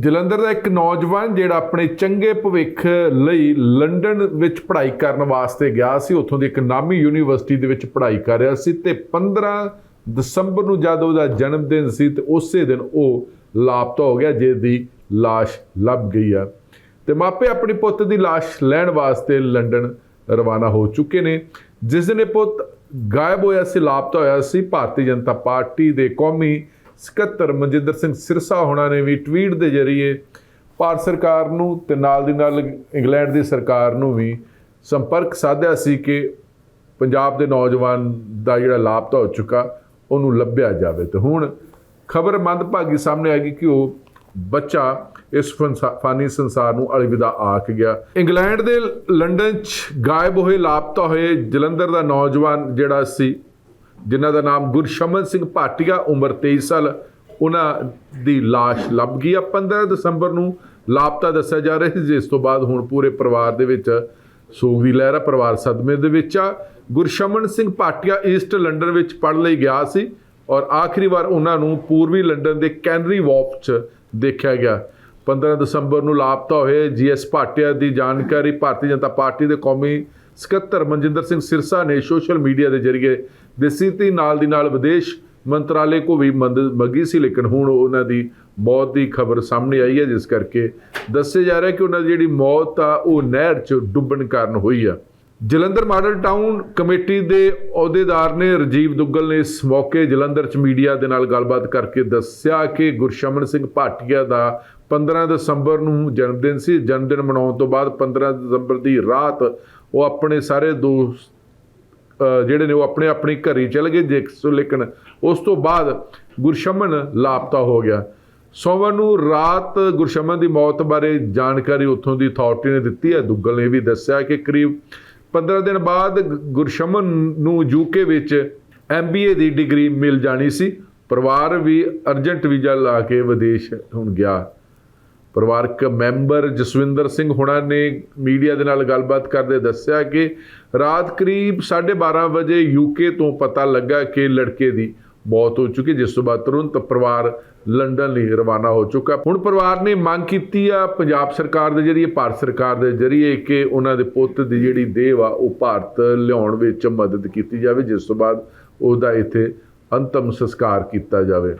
ਜਲੰਧਰ ਦਾ ਇੱਕ ਨੌਜਵਾਨ ਜਿਹੜਾ ਆਪਣੇ ਚੰਗੇ ਭਵਿੱਖ ਲਈ ਲੰਡਨ ਵਿੱਚ ਪੜ੍ਹਾਈ ਕਰਨ ਵਾਸਤੇ ਗਿਆ ਸੀ ਉੱਥੋਂ ਦੀ ਇੱਕ ਨਾਮੀ ਯੂਨੀਵਰਸਿਟੀ ਦੇ ਵਿੱਚ ਪੜ੍ਹਾਈ ਕਰ ਰਿਹਾ ਸੀ ਤੇ 15 ਦਸੰਬਰ ਨੂੰ ਜਦ ਉਹਦਾ ਜਨਮ ਦਿਨ ਸੀ ਤੇ ਉਸੇ ਦਿਨ ਉਹ ਲਾਪਤਾ ਹੋ ਗਿਆ ਜਿਸ ਦੀ লাশ ਲੱਭ ਗਈ ਆ ਤੇ ਮਾਪੇ ਆਪਣੀ ਪੁੱਤ ਦੀ লাশ ਲੈਣ ਵਾਸਤੇ ਲੰਡਨ ਰਵਾਨਾ ਹੋ ਚੁੱਕੇ ਨੇ ਜਿਸ ਦਿਨ ਇਹ ਪੁੱਤ ਗਾਇਬ ਹੋਇਆ ਸੀ ਲਾਪਤਾ ਹੋਇਆ ਸੀ ਭਾਰਤੀ ਜਨਤਾ ਪਾਰਟੀ ਦੇ ਕੌਮੀ ਸਕੱਤਰ ਮਨਜਿੰਦਰ ਸਿੰਘ ਸਿਰਸਾ ਹੋਣਾ ਨੇ ਵੀ ਟਵੀਟ ਦੇ ਜ਼ਰੀਏ ਭਾਰਤ ਸਰਕਾਰ ਨੂੰ ਤੇ ਨਾਲ ਦੀ ਨਾਲ ਇੰਗਲੈਂਡ ਦੀ ਸਰਕਾਰ ਨੂੰ ਵੀ ਸੰਪਰਕ ਸਾਧਿਆ ਸੀ ਕਿ ਪੰਜਾਬ ਦੇ ਨੌਜਵਾਨ ਦਾ ਜਿਹੜਾ ਲਾਪਤਾ ਹੋ ਚੁੱਕਾ, ਉਹਨੂੰ ਲੱਭਿਆ ਜਾਵੇ। ਤੇ ਹੁਣ ਖਬਰ ਮੰਦਭਾਗੀ ਸਾਹਮਣੇ ਆ ਗਈ ਕਿ ਉਹ ਬੱਚਾ ਇਸ ਫਨਸਾ- ਫਾਨੀ ਸੰਸਾਰ ਨੂੰ ਅਲਵਿਦਾ ਆਖ ਗਿਆ। ਇੰਗਲੈਂਡ ਦੇ ਲੰਡਨ 'ਚ ਗਾਇਬ ਹੋਏ, ਲਾਪਤਾ ਹੋਏ ਜਲੰਧਰ ਦਾ ਨੌਜਵਾਨ ਜਿਹੜਾ ਸੀ ਜਿਨ੍ਹਾਂ ਦਾ ਨਾਮ ਗੁਰਸ਼ਮਨ ਸਿੰਘ ਭਾਟੀਆ, ਉਮਰ 23 ਸਾਲ, ਉਹਨਾਂ ਦੀ লাশ ਲੱਭ ਗਈ ਆ 15 ਦਸੰਬਰ ਨੂੰ। ਲਾਪਤਾ ਦੱਸਿਆ ਜਾ ਰਿਹਾ ਸੀ ਜਿਸ ਤੋਂ ਬਾਅਦ ਹੁਣ ਪੂਰੇ ਪਰਿਵਾਰ ਦੇ ਵਿੱਚ ਸੋਗ ਦੀ ਲਹਿਰ ਆ, ਪਰਿਵਾਰ ਸਦਮੇ ਦੇ ਵਿੱਚ ਆ। ਗੁਰਸ਼ਮਨ ਸਿੰਘ ਭਾਟੀਆ ਈਸਟ ਲੰਡਨ ਵਿੱਚ ਪੜ੍ਹਨ ਲਈ ਗਿਆ ਸੀ ਔਰ ਆਖਰੀ ਵਾਰ ਉਹਨਾਂ ਨੂੰ ਪੂਰਬੀ ਲੰਡਨ ਦੇ ਕੈਨਰੀ ਵਾਰਫ 'ਚ ਦੇਖਿਆ ਗਿਆ। 15 ਦਸੰਬਰ ਨੂੰ ਲਾਪਤਾ ਹੋਏ ਜੀਐਸ ਭਾਟੀਆ ਦੀ ਜਾਣਕਾਰੀ, ਭਾਰਤੀ ਜਨਤਾ ਪਾਰਟੀ ਦੇ ਕੌਮੀ ਸਕੱਤਰ ਮਨਜਿੰਦਰ ਸਿੰਘ ਸਿਰਸਾ ਨੇ ਸੋਸ਼ਲ ਮੀਡੀਆ ਦੇ ਜ਼ਰੀਏ ਦਿੱਤੀ ਨਾਲ ਦੀ ਨਾਲ ਵਿਦੇਸ਼ ਮੰਤਰਾਲੇ ਕੋ ਵੀ ਮਦਦ ਮੰਗੀ ਸੀ, ਲੇਕਿਨ ਹੁਣ ਉਹਨਾਂ ਦੀ ਮੌਤ ਦੀ ਖਬਰ ਸਾਹਮਣੇ ਆਈ ਹੈ, ਜਿਸ ਕਰਕੇ ਦੱਸਿਆ ਜਾ ਰਿਹਾ ਕਿ ਉਹਨਾਂ ਦੀ ਜਿਹੜੀ ਮੌਤ ਆ, ਉਹ ਨਹਿਰ 'ਚ ਡੁੱਬਣ ਕਾਰਨ ਹੋਈ ਆ। ਜਲੰਧਰ ਮਾਡਲ ਟਾਊਨ ਕਮੇਟੀ ਦੇ ਅਹੁਦੇਦਾਰ ਨੇ ਰਜੀਵ ਦੁੱਗਲ ਨੇ ਇਸ ਮੌਕੇ ਜਲੰਧਰ 'ਚ ਮੀਡੀਆ ਦੇ ਨਾਲ ਗੱਲਬਾਤ ਕਰਕੇ ਦੱਸਿਆ ਕਿ ਗੁਰਸ਼ਮਨ ਸਿੰਘ ਭਾਟੀਆ ਦਾ 15 ਦਸੰਬਰ ਨੂੰ ਜਨਮ ਦਿਨ ਸੀ। ਜਨਮ ਦਿਨ ਮਨਾਉਣ ਤੋਂ ਬਾਅਦ 15 ਦਸੰਬਰ ਦੀ ਰਾਤ ਉਹ ਆਪਣੇ ਸਾਰੇ ਦੋਸਤ ਜਿਹੜੇ ਨੇ ਉਹ ਆਪਣੇ ਆਪਣੀ ਘਰੀ ਚਲੇ ਗਏ ਜੇ ਸੋ ਲੇਕਿਨ ਉਸ ਤੋਂ ਬਾਅਦ ਗੁਰਸ਼ਮਨ ਲਾਪਤਾ ਹੋ ਗਿਆ। ਸੋਮਵਾਰ ਨੂੰ ਰਾਤ ਗੁਰਸ਼ਮਨ ਦੀ ਮੌਤ ਬਾਰੇ ਜਾਣਕਾਰੀ ਉੱਥੋਂ ਦੀ ਅਥਾਰਟੀ ਨੇ ਦਿੱਤੀ ਹੈ। ਦੁੱਗਲ ਨੇ ਵੀ ਦੱਸਿਆ ਕਿ ਕਰੀਬ 15 ਦਿਨ ਬਾਅਦ ਗੁਰਸ਼ਮਨ ਨੂੰ ਯੂਕੇ ਵਿੱਚ ਐਮਬੀਏ ਦੀ ਡਿਗਰੀ ਮਿਲ ਜਾਣੀ ਸੀ। ਪਰਿਵਾਰ ਵੀ ਅਰਜੈਂਟ ਵੀਜ਼ਾ ਲਾ ਕੇ ਵਿਦੇਸ਼ ਹੁਣ ਗਿਆ। ਪਰਿਵਾਰਕ ਮੈਂਬਰ ਜਸਵਿੰਦਰ ਸਿੰਘ ਹੁਣਾ ਨੇ ਮੀਡੀਆ ਦੇ ਨਾਲ ਗੱਲਬਾਤ ਕਰਦੇ ਦੱਸਿਆ ਕਿ ਰਾਤ ਕਰੀਬ 12:30 ਵਜੇ ਯੂਕੇ ਤੋਂ ਪਤਾ ਲੱਗਾ ਕਿ ਲੜਕੇ ਦੀ ਮੌਤ ਹੋ ਚੁੱਕੀ, ਜਿਸ ਤੋਂ ਬਾਅਦ ਤੁਰੰਤ ਪਰਿਵਾਰ ਲੰਡਨ ਲਈ ਰਵਾਨਾ ਹੋ ਚੁੱਕਾ। ਹੁਣ ਪਰਿਵਾਰ ਨੇ ਮੰਗ ਕੀਤੀ ਆ ਪੰਜਾਬ ਸਰਕਾਰ ਦੇ ਜਰੀਏ, ਭਾਰਤ ਸਰਕਾਰ ਦੇ ਜਰੀਏ ਕਿ ਉਹਨਾਂ ਦੇ ਪੁੱਤ ਦੀ ਜਿਹੜੀ ਦੇਹ ਆ, ਉਹ ਭਾਰਤ ਲਿਆਉਣ ਵਿੱਚ ਮਦਦ ਕੀਤੀ ਜਾਵੇ, ਜਿਸ ਤੋਂ ਬਾਅਦ ਉਹਦਾ ਇੱਥੇ ਅੰਤਮ ਸੰਸਕਾਰ ਕੀਤਾ ਜਾਵੇ।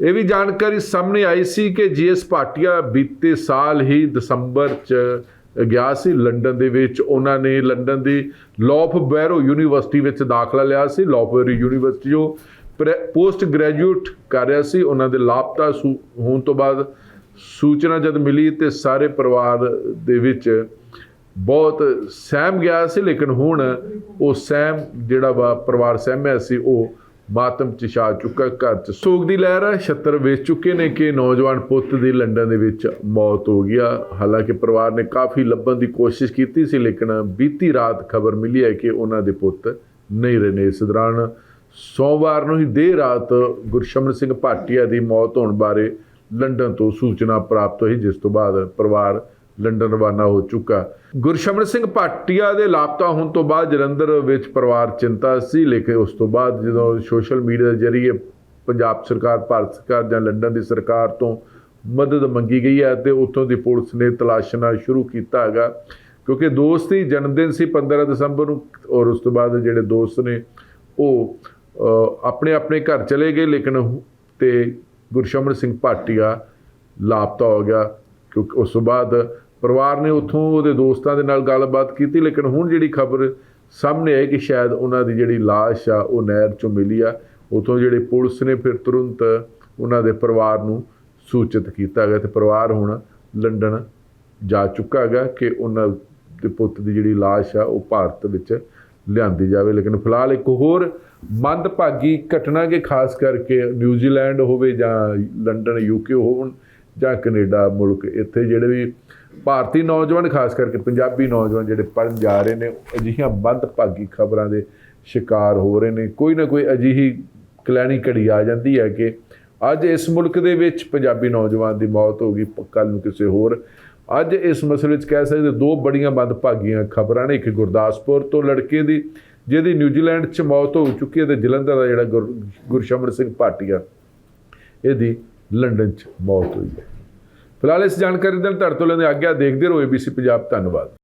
ਇਹ ਵੀ ਜਾਣਕਾਰੀ ਸਾਹਮਣੇ ਆਈ ਸੀ ਕਿ ਜੀਐਸ ਭਾਟੀਆ ਬੀਤੇ ਸਾਲ ਹੀ ਦਸੰਬਰ ਚ ਗਿਆ ਸੀ, ਲੰਡਨ ਦੇ ਵਿੱਚ। ਉਹਨਾਂ ਨੇ ਲੰਡਨ ਦੀ ਲੌਫ ਬੈਰੋ ਯੂਨੀਵਰਸਿਟੀ ਵਿੱਚ ਦਾਖਲਾ ਲਿਆ ਸੀ। ਲੌਫ ਬੈਰੋ ਯੂਨੀਵਰਸਿਟੀ ਜੋ ਪੋਸਟ ਗ੍ਰੈਜੂਏਟ ਕਰ ਰਿਹਾ ਸੀ। ਉਹਨਾਂ ਦੇ ਲਾਪਤਾ ਸੂ- ਹੋਣ ਤੋਂ ਬਾਅਦ ਸੂਚਨਾ ਜਦ ਮਿਲੀ ਤੇ ਸਾਰੇ ਪਰਿਵਾਰ ਦੇ ਵਿੱਚ ਬਹੁਤ ਸਹਿਮ ਗਿਆ ਸੀ, ਲੇਕਿਨ ਹੁਣ ਉਹ ਸਹਿਮ ਜਿਹੜਾ ਵਾ, ਪਰਿਵਾਰ ਸਹਿਮਿਆ ਸੀ, ਉਹ ਮਾਤਮ ਚ ਛਾ ਚੁੱਕਾ ਘਰ ਚ। ਸੋਗ ਦੀ ਲਹਿਰ ਹੈ, ਛੱਤਰ ਵੇਚ ਚੁੱਕੇ ਨੇ ਕਿ ਨੌਜਵਾਨ ਪੁੱਤ ਦੀ ਲੰਡਨ ਦੇ ਵਿੱਚ ਮੌਤ ਹੋ ਗਿਆ। ਹਾਲਾਂਕਿ ਪਰਿਵਾਰ ਨੇ ਕਾਫੀ ਲੱਭਣ ਦੀ ਕੋਸ਼ਿਸ਼ ਕੀਤੀ ਸੀ, ਲੇਕਿਨ ਬੀਤੀ ਰਾਤ ਖਬਰ ਮਿਲੀ ਹੈ ਕਿ ਉਹਨਾਂ ਦੇ ਪੁੱਤ ਨਹੀਂ ਰਹੇ ਨੇ। ਇਸ ਦੌਰਾਨ ਸੋਮਵਾਰ ਨੂੰ ਹੀ ਦੇਰ ਰਾਤ ਗੁਰਸ਼ਮਨ ਸਿੰਘ ਭਾਟੀਆ ਦੀ ਮੌਤ ਹੋਣ ਬਾਰੇ ਲੰਡਨ ਤੋਂ ਸੂਚਨਾ ਪ੍ਰਾਪਤ ਹੋਈ, ਜਿਸ ਤੋਂ ਬਾਅਦ ਪਰਿਵਾਰ ਲੰਡਨ ਰਵਾਨਾ ਹੋ ਚੁੱਕਾ। ਗੁਰਸ਼ਮਨ ਸਿੰਘ ਭਾਟੀਆ ਦੇ ਲਾਪਤਾ ਹੋਣ ਤੋਂ ਬਾਅਦ ਜਲੰਧਰ ਵਿੱਚ ਪਰਿਵਾਰ ਚਿੰਤਾ ਸੀ, ਲੇਕਿਨ ਉਸ ਤੋਂ ਬਾਅਦ ਜਦੋਂ ਸੋਸ਼ਲ ਮੀਡੀਆ ਦੇ ਜ਼ਰੀਏ ਪੰਜਾਬ ਸਰਕਾਰ, ਭਾਰਤ ਸਰਕਾਰ ਜਾਂ ਲੰਡਨ ਦੀ ਸਰਕਾਰ ਤੋਂ ਮਦਦ ਮੰਗੀ ਗਈ ਹੈ ਤੇ ਉੱਥੋਂ ਦੀ ਪੁਲਿਸ ਨੇ ਤਲਾਸ਼ਣਾ ਸ਼ੁਰੂ ਕੀਤਾ ਹੈਗਾ। ਕਿਉਂਕਿ ਦੋਸਤ ਦੀ ਜਨਮ ਦਿਨ ਸੀ 15 ਦਸੰਬਰ ਨੂੰ ਔਰ ਉਸ ਤੋਂ ਬਾਅਦ ਜਿਹੜੇ ਦੋਸਤ ਨੇ ਉਹ ਆਪਣੇ ਆਪਣੇ ਘਰ ਚਲੇ ਗਏ, ਲੇਕਿਨ ਉਹ- ਤੇ ਗੁਰਸ਼ਮਨ ਸਿੰਘ ਭਾਟੀਆ ਲਾਪਤਾ ਹੋ ਗਿਆ। ਕਿਉਂਕਿ ਉਸ ਤੋਂ ਬਾਅਦ ਪਰਿਵਾਰ ਨੇ ਉੱਥੋਂ ਉਹਦੇ ਦੋਸਤਾਂ ਦੇ ਨਾਲ ਗੱਲਬਾਤ ਕੀਤੀ ਲੇਕਿਨ ਹੁਣ ਜਿਹੜੀ ਖਬਰ ਸਾਹਮਣੇ ਆਈ ਕਿ ਸ਼ਾਇਦ ਉਹਨਾਂ ਦੀ ਜਿਹੜੀ লাশ ਆ ਉਹ ਨਹਿਰ ਚੋਂ ਮਿਲੀ ਆ ਉੱਥੋਂ ਜਿਹੜੇ ਪੁਲਿਸ ਨੇ ਫਿਰ ਤੁਰੰਤ ਉਹਨਾਂ ਦੇ ਪਰਿਵਾਰ ਨੂੰ ਸੂਚਿਤ ਕੀਤਾ ਗਿਆ ਤੇ ਪਰਿਵਾਰ ਹੁਣ ਲੰਡਨ ਜਾ ਚੁੱਕਾ ਹੈਗਾ ਕਿ ਉਹਨਾਂ ਦੇ ਪੁੱਤ ਦੀ ਜਿਹੜੀ লাশ ਆ ਉਹ ਭਾਰਤ ਵਿੱਚ ਲਿਆਂਦੀ ਜਾਵੇ ਲੇਕਿਨ ਫਿਲਹਾਲ ਇੱਕ ਹੋਰ ਮੰਦਭਾਗੀ ਘਟਨਾ ਕਿ ਖਾਸ ਕਰਕੇ ਨਿਊਜ਼ੀਲੈਂਡ ਹੋਵੇ ਜਾਂ ਲੰਡਨ ਯੂਕੇ ਹੋਣ ਜਾਂ ਕੈਨੇਡਾ ਮੁਲਕ ਇੱਥੇ ਜਿਹੜੇ ਵੀ ਭਾਰਤੀ ਨੌਜਵਾਨ, ਖਾਸ ਕਰਕੇ ਪੰਜਾਬੀ ਨੌਜਵਾਨ ਜਿਹੜੇ ਪੜ੍ਹਨ ਜਾ ਰਹੇ ਨੇ ਉਹ ਅਜਿਹੀਆਂ ਮੰਦਭਾਗੀ ਖਬਰਾਂ ਦੇ ਸ਼ਿਕਾਰ ਹੋ ਰਹੇ ਨੇ। ਕੋਈ ਨਾ ਕੋਈ ਅਜਿਹੀ ਕਲੈਣੀ ਘੜੀ ਆ ਜਾਂਦੀ ਹੈ ਕਿ ਅੱਜ ਇਸ ਮੁਲਕ ਦੇ ਵਿੱਚ ਪੰਜਾਬੀ ਨੌਜਵਾਨ ਦੀ ਮੌਤ ਹੋ ਗਈ ਕੱਲ ਨੂੰ ਕਿਸੇ ਹੋਰ। ਅੱਜ ਇਸ ਮਸਲੇ ਵਿੱਚ ਕਹਿ ਸਕਦੇ ਦੋ ਬੜੀਆਂ ਮੰਦਭਾਗੀਆਂ ਖਬਰਾਂ ਨੇ, ਇੱਕ ਗੁਰਦਾਸਪੁਰ ਤੋਂ ਲੜਕੇ ਦੀ, ਜਿਹਦੀ ਨਿਊਜ਼ੀਲੈਂਡ 'ਚ ਮੌਤ ਹੋ ਚੁੱਕੀ ਹੈ ਤੇ ਜਲੰਧਰ ਦਾ ਜਿਹੜਾ ਗੁਰ- ਗੁਰਸ਼ਮਨ ਸਿੰਘ ਭਾਟੀਆ, ਇਹਦੀ ਲੰਡਨ 'ਚ ਮੌਤ ਹੋਈ ਹੈ। ਫਿਲਹਾਲ ਇਸ ਜਾਣਕਾਰੀ ਦੇ ਨਾਲ ਤੁਹਾਡੇ ਤੋਂ ਲੈਂਦੇ ਆਗਿਆ ਦੇਖਦੇ ਰਹੋ ABC ਪੰਜਾਬ ਧੰਨਵਾਦ।